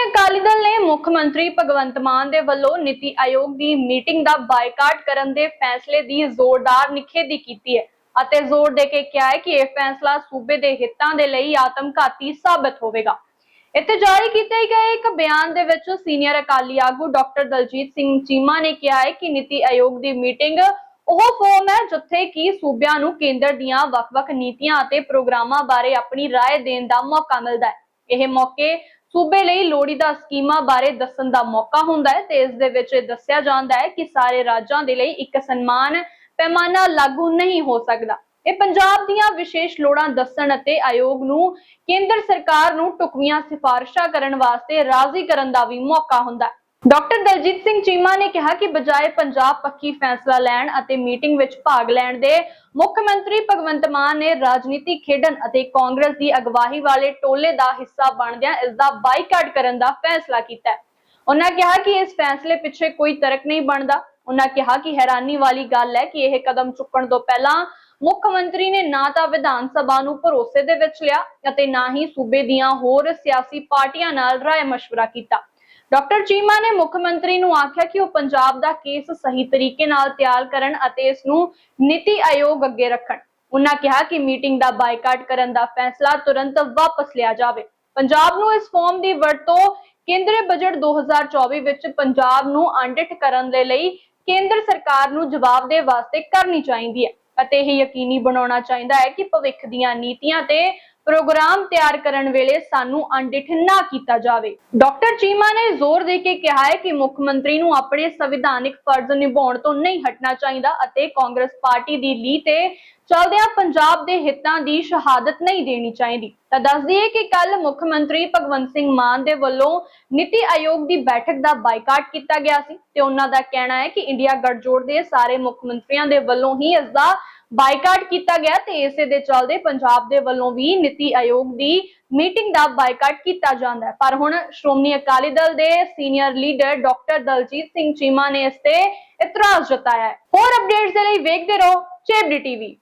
ਅਕਾਲੀ ਦਲ ਨੇ ਮੁੱਖ ਮੰਤਰੀ ਭਗਵੰਤ ਮਾਨ ਦੇ ਵੱਲੋਂ ਨੀਤੀ ਆਯੋਗ ਦੀ ਮੀਟਿੰਗ ਦਾ ਬਾਈਕਾਟ ਕਰਨ ਦੇ ਫੈਸਲੇ ਦੀ ਜ਼ੋਰਦਾਰ ਨਿਖੇਧੀ ਕੀਤੀ ਹੈ ਅਤੇ ਜ਼ੋਰ ਦੇ ਕੇ ਕਿਹਾ ਹੈ ਕਿ ਇਹ ਫੈਸਲਾ ਸੂਬੇ ਦੇ ਹਿੱਤਾਂ ਦੇ ਲਈ ਆਤਮਘਾਤੀ ਸਾਬਤ ਹੋਵੇਗਾ ਇੱਥੇ ਜਾਰੀ ਕੀਤੇ ਗਏ ਇੱਕ ਬਿਆਨ ਦੇ ਵਿੱਚ ਸੀਨੀਅਰ ਅਕਾਲੀ ਆਗੂ ਡਾਕਟਰ ਦਲਜੀਤ ਸਿੰਘ ਚੀਮਾ ਨੇ ਕਿਹਾ ਹੈ ਕਿ ਨੀਤੀ ਆਯੋਗ ਦੀ ਮੀਟਿੰਗ ਉਹ ਫੋਰਮ ਹੈ ਜਿੱਥੇ ਕਿ ਸੂਬਿਆਂ ਨੂੰ ਕੇਂਦਰ ਦੀਆਂ ਵੱਖ-ਵੱਖ ਨੀਤੀਆਂ ਅਤੇ ਪ੍ਰੋਗਰਾਮਾਂ ਬਾਰੇ ਆਪਣੀ رائے ਦੇਣ ਦਾ ਮੌਕਾ ਮਿਲਦਾ ਹੈ ਇਹ ਮੌਕੇ ਸੂਬੇ ਲਈ ਲੋੜੀਂਦਾ ਸਕੀਮਾਂ ਬਾਰੇ ਦੱਸਣ ਦਾ ਮੌਕਾ ਹੁੰਦਾ ਹੈ ਤੇ ਇਸ ਦੇ ਵਿੱਚ ਇਹ ਦੱਸਿਆ ਜਾਂਦਾ ਹੈ ਕਿ ਸਾਰੇ ਰਾਜਾਂ ਦੇ ਲਈ ਇੱਕ ਸਨਮਾਨ ਪੈਮਾਨਾ ਲਾਗੂ ਨਹੀਂ ਹੋ ਸਕਦਾ। ਇਹ ਪੰਜਾਬ ਦੀਆਂ ਵਿਸ਼ੇਸ਼ ਲੋੜਾਂ ਦੱਸਣ ਅਤੇ ਆਯੋਗ ਨੂੰ ਕੇਂਦਰ ਸਰਕਾਰ ਨੂੰ ਟੁਕਵੀਆਂ ਸਿਫਾਰਿਸ਼ਾਂ ਕਰਨ ਵਾਸਤੇ ਰਾਜ਼ੀ ਕਰਨ ਦਾ ਵੀ ਮੌਕਾ ਹੁੰਦਾ ਹੈ। ਡਾਕਟਰ ਦਲਜੀਤ ਸਿੰਘ ਚੀਮਾ ਨੇ ਕਿਹਾ ਕਿ ਬਜਾਏ ਪੰਜਾਬ ਪੱਕੀ ਫੈਸਲਾ ਲੈਣ ਅਤੇ ਮੀਟਿੰਗ ਵਿੱਚ ਭਾਗ ਲੈਣ ਦੇ ਮੁੱਖ ਮੰਤਰੀ ਭਗਵੰਤ ਮਾਨ ਨੇ ਰਾਜਨੀਤੀ ਖੇਡਣ ਅਤੇ ਕਾਂਗਰਸ ਦੀ ਅਗਵਾਈ ਵਾਲੇ ਟੋਲੇ ਦਾ ਹਿੱਸਾ ਬਣਦਿਆਂ ਇਸ ਦਾ ਬਾਈਕਾਟ ਕਰਨ ਦਾ ਫੈਸਲਾ ਕੀਤਾ ਉਹਨਾਂ ਕਿਹਾ ਕਿ ਇਸ ਫੈਸਲੇ ਪਿੱਛੇ ਕੋਈ ਤਰਕ ਨਹੀਂ ਬਣਦਾ। ਉਹਨਾਂ ਕਿਹਾ ਕਿ ਹੈਰਾਨੀ ਵਾਲੀ ਗੱਲ ਹੈ ਕਿ ਇਹ ਕਦਮ ਚੁੱਕਣ ਤੋਂ ਪਹਿਲਾਂ ਮੁੱਖ ਮੰਤਰੀ ਨੇ ਨਾ ਤਾਂ ਵਿਧਾਨ ਸਭਾ ਨੂੰ ਭਰੋਸੇ ਦੇ ਵਿੱਚ ਲਿਆ ਅਤੇ ਨਾ ਹੀ ਸੂਬੇ ਦੀਆਂ ਹੋਰ ਸਿਆਸੀ ਪਾਰਟੀਆਂ ਨਾਲ ਰਾਏ ਮਸ਼ਵਰਾ ਕੀਤਾ। ਡਾਕਟਰ ਚੀਮਾ ਨੇ ਮੁੱਖ ਮੰਤਰੀ ਨੂੰ ਆਖਿਆ ਕਿ ਉਹ ਪੰਜਾਬ ਦਾ ਕੇਸ ਸਹੀ ਤਰੀਕੇ ਨਾਲ ਤਿਆਰ ਕਰਨ ਅਤੇ ਇਸ ਨੂੰ ਨੀਤੀ ਆਯੋਗ ਅੱਗੇ ਰੱਖਣ। ਉਹਨਾਂ ਕਿਹਾ ਕਿ ਮੀਟਿੰਗ ਦਾ ਬਾਈਕਾਟ ਕਰਨ ਦਾ ਫੈਸਲਾ ਤੁਰੰਤ ਵਾਪਸ ਲਿਆ ਜਾਵੇ। ਪੰਜਾਬ ਨੂੰ ਇਸ ਫਾਰਮ ਦੀ ਵਰਤੋਂ ਕੇਂਦਰੀ ਬਜਟ 2024 ਵਿੱਚ ਪੰਜਾਬ ਨੂੰ ਆਡਿਟ ਕਰਨ ਦੇ ਲਈ ਕੇਂਦਰ ਸਰਕਾਰ ਨੂੰ ਜਵਾਬ ਦੇ ਵਾਸਤੇ ਕਰਨੀ ਚਾਹੀਦੀ ਹੈ। ਅਤੇ ਇਹ ਯਕੀਨੀ ਬਣਾਉਣਾ ਚਾਹੀਦਾ ਹੈ ਕਿ ਭਵਿੱਖ ਦੀਆਂ ਨੀਤੀਆਂ ਤੇ ਪ੍ਰੋਗਰਾਮ ਤਿਆਰ ਕਰਨ ਵੇਲੇ ਸਾਨੂੰ ਅਣਡਿੱਠ ਨਾ ਕੀਤਾ ਜਾਵੇ। ਡਾਕਟਰ ਚੀਮਾ ਨੇ ਜ਼ੋਰ ਦੇ ਕੇ ਕਿਹਾ ਹੈ ਕਿ ਮੁੱਖ ਮੰਤਰੀ ਨੂੰ ਆਪਣੇ ਸੰਵਿਧਾਨਿਕ ਫਰਜ਼ ਨਿਭਾਉਣ ਤੋਂ ਨਹੀਂ ਹਟਣਾ ਚਾਹੀਦਾ ਅਤੇ ਕਾਂਗਰਸ ਪਾਰਟੀ ਦੀ ਲੀ ਤੇ ਚਲਦਿਆਂ ਪੰਜਾਬ ਦੇ ਹਿੱਤਾਂ ਦੀ ਸ਼ਹਾਦਤ ਨਹੀਂ ਦੇਣੀ ਚਾਹੀਦੀ। ਤਾਂ ਦੱਸ ਦਈਏ ਕਿ ਕੱਲ ਮੁੱਖ ਮੰਤਰੀ ਭਗਵੰਤ ਸਿੰਘ ਮਾਨ ਦੇ ਵੱਲੋਂ ਨੀਤੀ ਆਯੋਗ ਦੀ ਬੈਠਕ ਦਾ ਬਾਈਕਾਟ ਕੀਤਾ ਗਿਆ ਸੀ ਤੇ ਉਹਨਾਂ ਦਾ ਕਹਿਣਾ ਹੈ ਕਿ ਇੰਡੀਆ ਗੱਠਜੋੜ ਦੇ ਸਾਰੇ ਮੁੱਖ ਮੰਤਰੀਆਂ ਦੇ ਵੱਲੋਂ ਹੀ ਇਸ ਦਾ ਬਾਈਕਾਟ ਕੀਤਾ ਗਿਆ ਤੇ ਇਸੇ ਦੇ ਚਲਦੇ ਪੰਜਾਬ ਦੇ ਵੱਲੋਂ ਵੀ ਨੀਤੀ ਆਯੋਗ ਦੀ ਮੀਟਿੰਗ ਦਾ ਬਾਈਕਾਟ ਕੀਤਾ ਜਾਂਦਾ ਹੈ। ਪਰ ਹੁਣ ਸ਼੍ਰੋਮਣੀ ਅਕਾਲੀ ਦਲ ਦੇ senior leader doctor Daljit Singh Cheema ਨੇ ਇਸ ਤੇ ਇਤਰਾਜ਼ ਜਤਾਇਆ ਹੈ। ਹੋਰ ਅਪਡੇਟਸ ਦੇ ਲਈ ਵੇਖਦੇ ਰਹੋ ਚੇਬਡੀ ਟੀਵੀ।